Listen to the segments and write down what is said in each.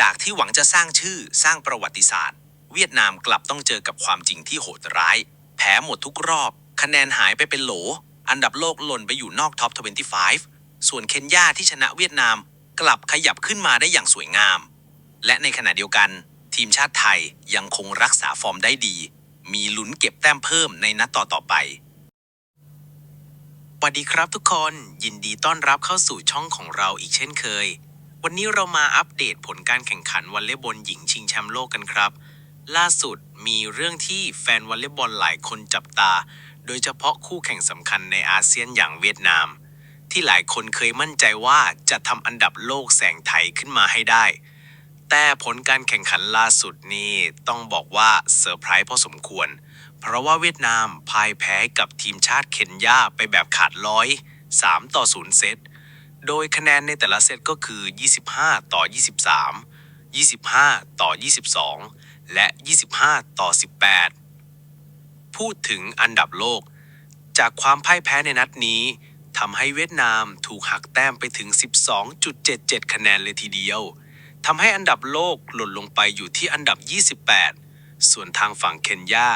จากที่หวังจะสร้างชื่อสร้างประวัติศาสตร์ เวียดนามกลับต้องเจอกับความจริงที่โหดร้าย แพ้หมดทุกรอบ คะแนนหายไปเป็นโหล อันดับโลกหล่นไปอยู่นอกท็อป 25 ส่วนเคนยาที่ชนะเวียดนามกลับขยับขึ้นมาได้อย่างสวยงาม และในขณะเดียวกัน ทีมชาติไทยยังคงรักษาฟอร์มได้ดี มีลุ้นเก็บแต้มเพิ่มในนัดต่อๆไปสวัสดีครับทุกคนยินดีต้อนรับเข้าสู่ช่องของเราอีกเช่นเคย วันนี้เรามาอัปเดตผลการแข่งขันวอลเลย์บอลหญิงชิงแชมป์โลกกันครับ ล่าสุดมีเรื่องที่แฟนวอลเลย์บอลหลายคนจับตา โดยเฉพาะคู่แข่งสำคัญในอาเซียนอย่างเวียดนาม ที่หลายคนเคยมั่นใจว่าจะทำอันดับโลกแสงไทยขึ้นมาให้ได้ แต่ผลการแข่งขันล่าสุดนี่ต้องบอกว่าเซอร์ไพรส์พอสมควร เพราะว่าเวียดนามพ่ายแพ้กับทีมชาติเคนยาไปแบบขาดร้อย3ต่อ0เซต โดยคะแนนในแต่ละเซตก็คือ 25 ต่อ 23 25 ต่อ 22 และ 25 ต่อ 18 พูดถึงอันดับโลก จากความพ่ายแพ้ในนัดนี้ทำให้เวียดนามถูกหักแต้มไปถึง 12.77 คะแนนเลยทีเดียวทำให้อันดับโลกหล่นลงไปอยู่ที่อันดับ 28 ส่วนทางฝั่งเคนยา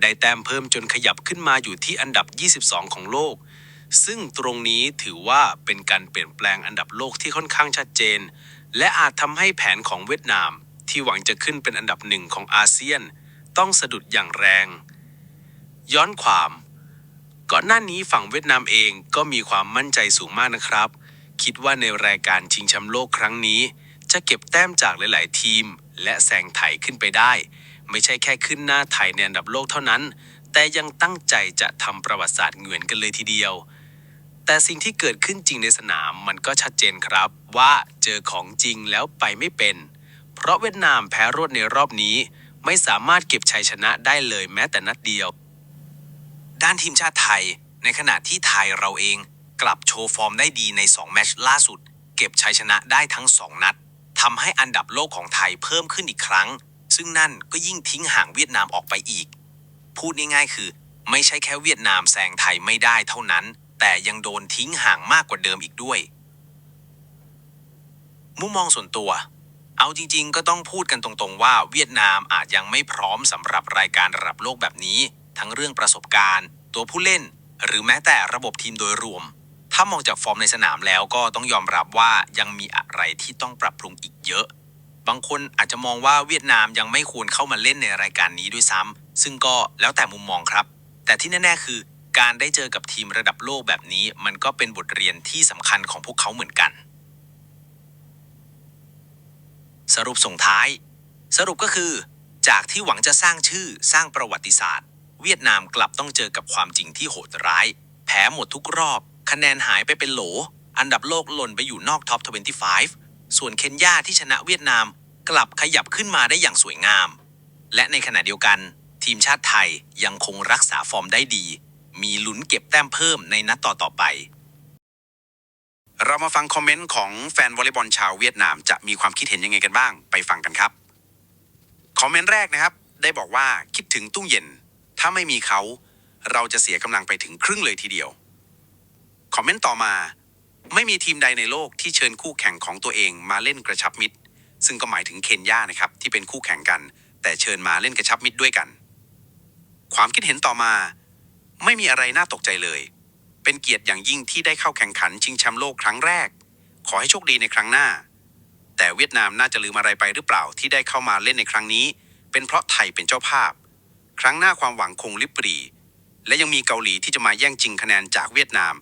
ได้แต้มเพิ่มจนขยับขึ้นมาอยู่ที่อันดับ 22 ของโลก ซึ่งตรงนี้ถือว่าเป็นการเปลี่ยนแปลงอันดับโลกที่ค่อนข้างชัดเจน และอาจทำให้แผนของเวียดนาม ที่หวังจะขึ้นเป็นอันดับหนึ่งของอาเซียน ต้องสะดุดอย่างแรง ย้อนความก่อนหน้านี้ฝั่งเวียดนามเองก็มีความมั่นใจสูงมากนะครับ คิดว่าในรายการชิงแชมป์โลกครั้งนี้ จะเก็บแต้มจากหลาย ๆ ทีม และแซงไทยขึ้นไปได้ ไม่ใช่แค่ขึ้นหน้าไทยในอันดับโลกเท่านั้น แต่ยังตั้งใจจะทำประวัติศาสตร์เหมือนกันเลยทีเดียว แต่สิ่งที่เกิดขึ้นจริงในสนามมันก็ชัดเจนครับว่าเจอของจริงแล้วไปไม่เป็น เพราะเวียดนามแพ้รวดในรอบนี้ ไม่สามารถเก็บชัยชนะได้เลยแม้แต่นัดเดียว ด้านทีมชาติไทย ในขณะที่ไทยเราเองกลับโชว์ฟอร์มได้ดีใน 2 แมตช์ล่าสุด เก็บชัยชนะได้ทั้ง 2 นัดทำให้อันดับโลกของไทยเพิ่มขึ้นอีกครั้ง ซึ่งนั่นก็ยิ่งทิ้งห่างเวียดนามออกไปอีก พูดง่ายๆคือ ไม่ใช่แค่เวียดนามแซงไทยไม่ได้เท่านั้น แต่ยังโดนทิ้งห่างมากกว่าเดิมอีกด้วย มุมมองส่วนตัว เอาจริง ๆ ก็ต้องพูดกันตรงๆว่าเวียดนามอาจยังไม่พร้อมสำหรับรายการระดับโลกแบบนี้ ทั้งเรื่องประสบการณ์ ตัวผู้เล่น หรือแม้แต่ระบบทีมโดยรวม ถ้ามองจากฟอร์มในสนามแล้วก็ต้องยอมรับว่ายังมีอะไรที่ต้องปรับปรุงอีกเยอะ บางคนอาจจะมองว่าเวียดนามยังไม่ควรเข้ามาเล่นในรายการนี้ด้วยซ้ำซึ่งก็แล้วแต่มุมมองครับ แต่ที่แน่ ๆ คือ การได้เจอกับทีมระดับโลกแบบนี้ มันก็เป็นบทเรียนที่สำคัญของพวกเขาเหมือนกัน สรุปส่งท้าย สรุปก็คือ จากที่หวังจะสร้างชื่อสร้างประวัติศาสตร์ เวียดนามกลับต้องเจอกับความจริงที่โหดร้าย แพ้หมดทุกรอบ คะแนนหายไปเป็นโหล อันดับโลกหล่นไปอยู่นอกท็อป 25 ส่วนเคนยาที่ชนะเวียดนามกลับขยับขึ้นมาได้อย่างสวยงาม และในขณะเดียวกัน ทีมชาติไทยยังคงรักษาฟอร์มได้ดี มีลุ้นเก็บแต้มเพิ่มในนัดต่อๆไป เรามาฟังคอมเมนต์ของแฟนวอลเลย์บอลชาวเวียดนามจะมีความคิดเห็นยังไงกันบ้าง ไปฟังกันครับ คอมเมนต์แรกนะครับ ได้บอกว่าคิดถึงตุ้งเย็น ถ้าไม่มีเขา เราจะเสียกำลังไปถึงครึ่งเลยทีเดียว คอมเมนต์ต่อมา ไม่มีทีมใดในโลกที่เชิญคู่แข่งของตัวเองมาเล่นกระชับมิตร ซึ่งก็หมายถึงเคนยานะครับที่เป็นคู่แข่งกัน แต่เชิญมาเล่นกระชับมิตรด้วยกัน ความคิดเห็นต่อมา ไม่มีอะไรน่าตกใจเลย เป็นเกียรติอย่างยิ่งที่ได้เข้าแข่งขันชิงแชมป์โลกครั้งแรก ขอให้โชคดีในครั้งหน้า แต่เวียดนามน่าจะลืมอะไรไปหรือเปล่าที่ได้เข้ามาเล่นในครั้งนี้ เป็นเพราะไทยเป็นเจ้าภาพ ครั้งหน้าความหวังคงลิบปรี และยังมีเกาหลีที่จะมาแย่งชิงคะแนนจากเวียดนาม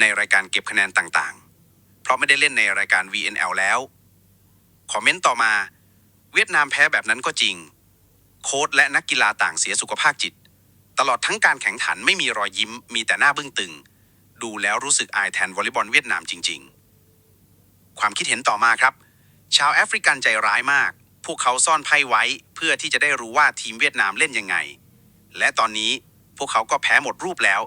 ในรายการเก็บคะแนนต่างๆ เพราะไม่ได้เล่นในรายการ VNL แล้วคอมเมนต์ต่อมา เวียดนามแพ้แบบนั้นก็จริง โค้ชและนักกีฬาต่างเสียสุขภาพจิต ตลอดทั้งการแข่งขันไม่มีรอยยิ้ม มีแต่หน้าบึ้งตึง ดูแล้วรู้สึกอายแทนวอลเลย์บอลเวียดนามจริง ๆ ความคิดเห็นต่อมาครับ ชาวแอฟริกันใจร้ายมาก พวกเขาซ่อนไพ่ไว้เพื่อที่จะได้รู้ว่าทีมเวียดนามเล่นยังไง และตอนนี้พวกเขาก็แพ้หมดรูปแล้ว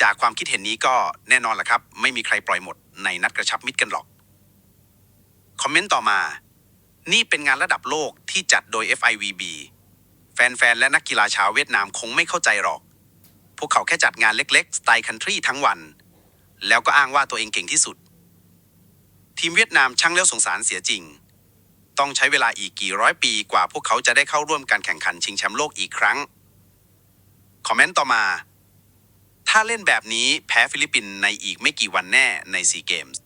จากความคิดเห็นนี้ก็แน่นอนแหละครับ ไม่มีใครปล่อยหมดในนัดกระชับมิตรกันหรอก คอมเมนต์ต่อมา นี่เป็นงานระดับโลกที่จัดโดย FIVB แฟนๆ และนักกีฬาชาวเวียดนามคงไม่เข้าใจหรอก พวกเขาแค่จัดงานเล็กๆ สไตล์คันทรีทั้งวัน แล้วก็อ้างว่าตัวเองเก่งที่สุด ทีมเวียดนามช่างเลี้ยวสงสารเสียจริง ต้องใช้เวลาอีกกี่ร้อยปีกว่าพวกเขาจะได้เข้าร่วมการแข่งขันชิงแชมป์โลกอีกครั้ง คอมเมนต์ต่อมา ถ้าเล่นแบบนี้แพ้ฟิลิปปินส์ในอีกไม่กี่วันแน่ในซีเกมส์